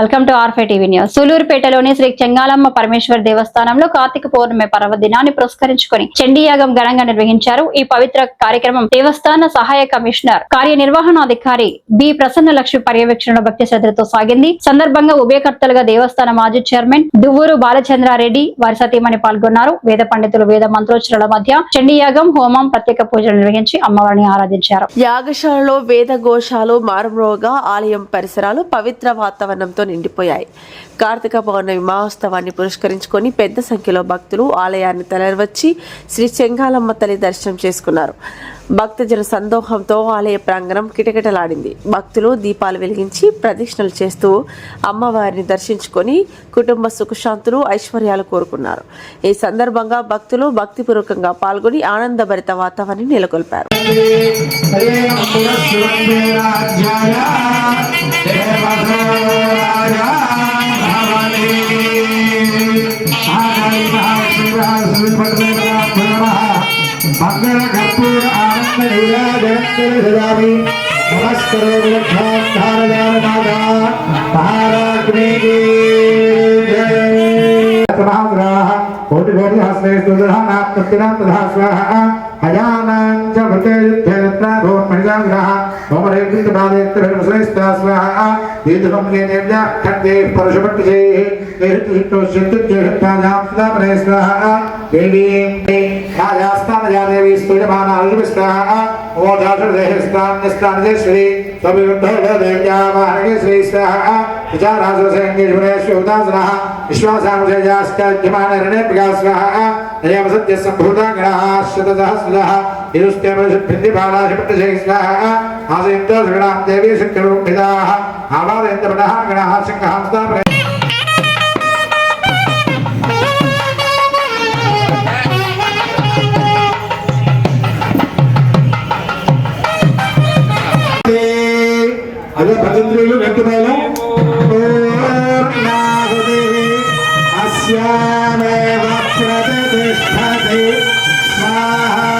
Welcome to ఆర్ఫై TV news. సూలూరుపేటలోని శ్రీ చెంగాలమ్మ పరమేశ్వర దేవస్థానంలో కార్తీక పౌర్ణమి పర్వదినాన్ని పురస్కరించుకొని చండీయాగం ఘనంగా నిర్వహించారు ఈ పవిత్ర కార్యక్రమం దేవస్థాన సహాయ కమిషనర్ కార్యనిర్వహణాధికారి బి ప్రసన్న లక్ష్మి పర్యవేక్షణలో భక్తి శ్రద్ధలతో సాగింది. సందర్భంగా ఉభయకర్తలుగా దేవస్థాన మాజీ చైర్మన్ దువ్వూరు బాలచంద్రారెడ్డి వారి సతీమణి పాల్గొన్నారు. వేద పండితులు వేద మంత్రోచ్చరణల మధ్య చండీయాగం హోమం ప్రత్యేక పూజలు నిర్వహించి అమ్మవారిని ఆరాధించారు. యాగశాలలో వేద ఘోషాలు మారుమ్రోగా ఆలయం పరిసరాలు పవిత్ర వాతావరణంతో నిండిపోయాయి. కార్తీక పౌర్ణమి మహోత్సవాన్ని పురస్కరించుకొని పెద్ద సంఖ్యలో భక్తులు ఆలయాన్ని తరలివచ్చి శ్రీ చెంగాలమ్మ తల్లి దర్శనం చేసుకున్నారు. భక్తజన సందోహంతో ఆలయ ప్రాంగణం కిటకిటలాడింది భక్తులు దీపాలు వెలిగించి ప్రదక్షిణలు చేస్తూ అమ్మవారిని దర్శించుకొని కుటుంబ సుఖశాంతులు ఐశ్వర్యాలు కోరుకున్నారు ఈ సందర్భంగా భక్తులు భక్తిపూర్వకంగా పాల్గొని ఆనందభరిత వాతావరణాన్ని నెలకొల్పారు హరే రాజ్యాయ దేవరాజ मंगलकर्पूर आनन्दयूरा जगन्तिरसदामि नमस्करो विलक्षान्धारदानमादा महाराग्नेये महाग्राः कोटिकोटिहस्तेस्तु दधानात्पत्तिना तथा स्वाहा हयानाञ्च भृते युद्धे रत्नाभोन्महिषाग्रः ओमरेकृतपादेत्तभिर्वसलेस्ता स्वाहा दीर्घं ये देव्याः खड्गैः परशुपट्टजैः देहतुष्टोश्चित्तुष्टायां सुदामने स्वाहा देवीं राजास्तानया देवी स्तूयमाना ऋषिस्वाहा ओदाशुर्देहस्तान्यस्तानजेश्वरी त्वविरुद्धो देव्या वाहनगे श्रीस्वाहा विचारासुरसेङ्गेश्वरेश्वरुदासनः प्रकाशः नयव सत्य सम्भूता गणः शतसहस्रः निरुष्ट्यमृषद्भिन्दिबालाशपट्टशै स्वाहा आसयन्तो सगणां देवी शक्तिरूपिताः आवादयन्तपटः गणः शङ्खहंस्तापरे అదే భజంత్రులు వెంకటేలు तस्यामेव प्रतिष्ठति स्वाहा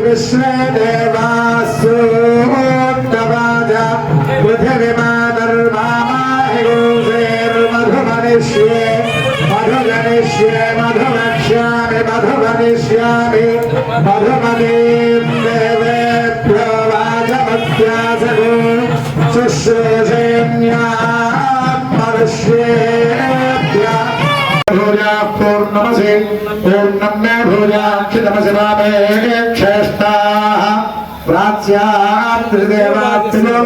విశ్వే దేవాసోత్తవాజ పృథివిమానర్మామాహిగోసేర్మధుమనిష్యే మధుగనిష్యే మధుమక్ష్యామి మధుమనిష్యామి మధుమనీం దేవేభ్యో వాచమత్యాసగో శుశ్రూషేణ్యాం మనుష్యేభ్య భూజా పూర్ణమసి పూర్ణం మే భూజాక్షితమసి మామే క్షేష్టాః ప్రాచ్యాం త్రిదేవాత్రిలో